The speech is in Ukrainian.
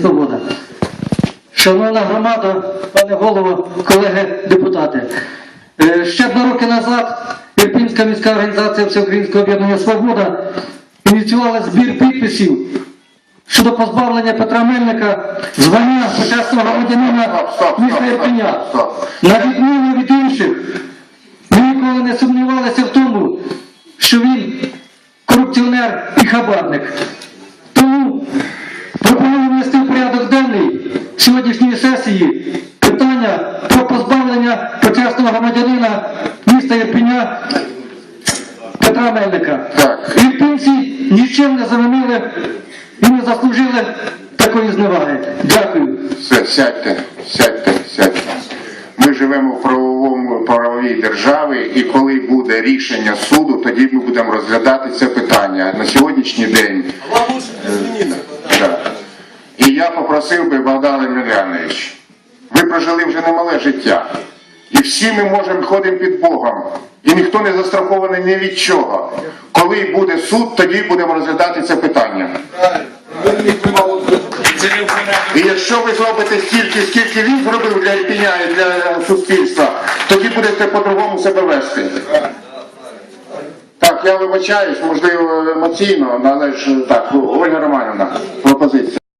Свобода. Шановна громада, пане голово, колеги депутати. Е, Ще два роки назад Ірпінська міська організація Всеукраїнського об'єднання Свобода ініціювала збір підписів щодо позбавлення Петра Мельника звання почесного громадянина міста Ірпеня. На відміну від інших, ми ніколи не сумнівалися в тому, що він корупціонер і хабарник. Сьогоднішньої сесії питання про позбавлення почесного громадянина міста Ірпеня Петра Мельника. Так. Ірпінці нічим не замінили і не заслужили такої зневаги. Дякую. Все, сядьте, сядьте, сядьте. Ми живемо в правовому правовій державі, і коли буде рішення суду, тоді ми будемо розглядати це питання. На сьогоднішній день. Е. І попросив би Богдан Емельянович, ви прожили вже немале життя. І всі ми можемо ходимо під Богом. І ніхто не застрахований ні від чого. Коли буде суд, тоді будемо розглядати це питання. І якщо ви зробите стільки, скільки він зробив для Ірпіня і для суспільства, тоді будете по-другому себе вести. Так, я вибачаюсь, можливо, емоційно, але ж так, пропозиція.